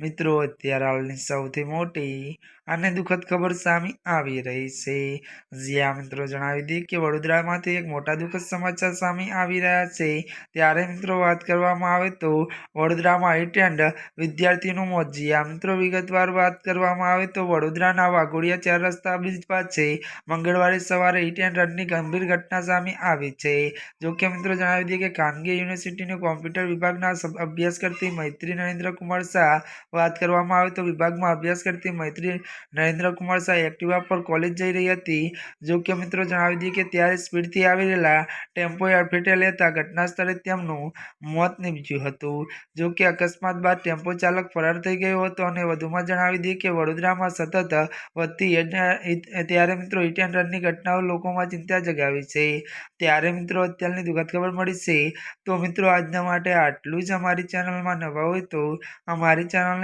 મિત્રો, અત્યારે હાલની સૌથી મોટી અને દુઃખદ ખબર સામે આવી રહી છે. જ્યાં મિત્રો, જણાવી દઈએ કે વડોદરામાંથી એક મોટા દુઃખદ સમાચાર સામે આવી રહ્યા છે. ત્યારે, મિત્રો, વાત કરવામાં આવે તો વડોદરામાં એટેન્ડ વિદ્યાર્થીનું મોત. જ્યાં મિત્રો, વિગતવાર વાત કરવામાં આવે તો વડોદરાના વાઘોડિયા ચાર રસ્તા બ્રિજ પાસે મંગળવારે સવારે હિટ એન્ડ રનની ગંભીર ઘટના સામે આવી છે. જો કે, મિત્રો, જણાવી દઈએ કે ખાનગી યુનિવર્સિટીની કોમ્પ્યુટર વિભાગના અભ્યાસ કરતી મૈત્રી નરેન્દ્ર કુમાર શાહ વાત કરવામાં આવે તો વિભાગમાં અભ્યાસ કરતી મૈત્રી નરેન્દ્ર કુમાર શાહ એક્ટિવા પર કોલેજ જઈ રહી હતી. જો કે મિત્રો જણાવી દઈએ કે ત્યારે સ્પીડથી આવી રહેલા ટેમ્પોએ અડફેટે લેતા ઘટના સ્થળે તેમનું મોત નીપજ્યું હતું. જો કે અકસ્માત બાદ ટેમ્પો ચાલક ફરાર થઈ ગયો હતો અને વધુમાં જણાવી દઈએ કે વડોદરામાં સતત વધતી ત્યારે મિત્રો હિટ એન્ડ રનની ઘટનાઓ લોકોમાં ચિંતા જગાવી છે. ત્યારે મિત્રો અત્યારની દુઃખદ ખબર મળી છે. તો મિત્રો આજના માટે આટલું જ. અમારી ચેનલમાં નવા હોય તો અમારી ચેનલને